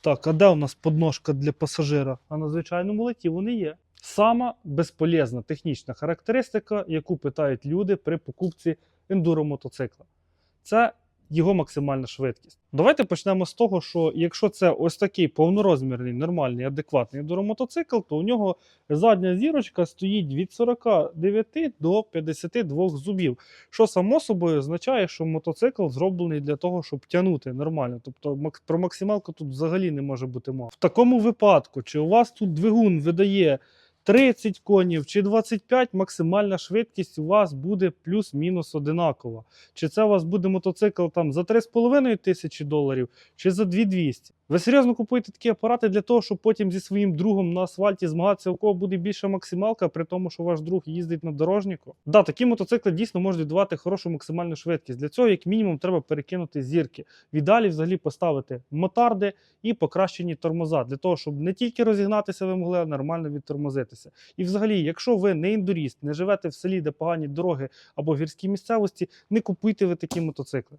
Так, а де у нас подножка для пасажира? А на звичайному леті вони є. Сама безполезна технічна характеристика, яку питають люди при покупці ендуромотоцикла. Це його максимальна швидкість. Давайте почнемо з того, що якщо це ось такий повнорозмірний, нормальний, адекватний ендуромотоцикл, то у нього задня зірочка стоїть від 49 до 52 зубів. Що само собою означає, що мотоцикл зроблений для того, щоб тягнути нормально. Тобто про максималку тут взагалі не може бути мова. В такому випадку, чи у вас тут двигун видає 30 конів чи 25, максимальна швидкість у вас буде плюс-мінус одинакова. Чи це у вас буде мотоцикл там за 3,5 тисячі доларів, чи за 2200. Ви серйозно купуєте такі апарати для того, щоб потім зі своїм другом на асфальті змагатися, у кого буде більша максималка, при тому, що ваш друг їздить на дорожнику? Да, такі мотоцикли дійсно можуть віддавати хорошу максимальну швидкість. Для цього, як мінімум, треба перекинути зірки. В ідеалі взагалі поставити мотарди і покращені тормоза, для того, щоб не тільки розігнатися, ви могли а нормально відтормозитися. І взагалі, якщо ви не індуріст, не живете в селі, де погані дороги або в гірській місцевості, не купуйте ви такі мотоцикли.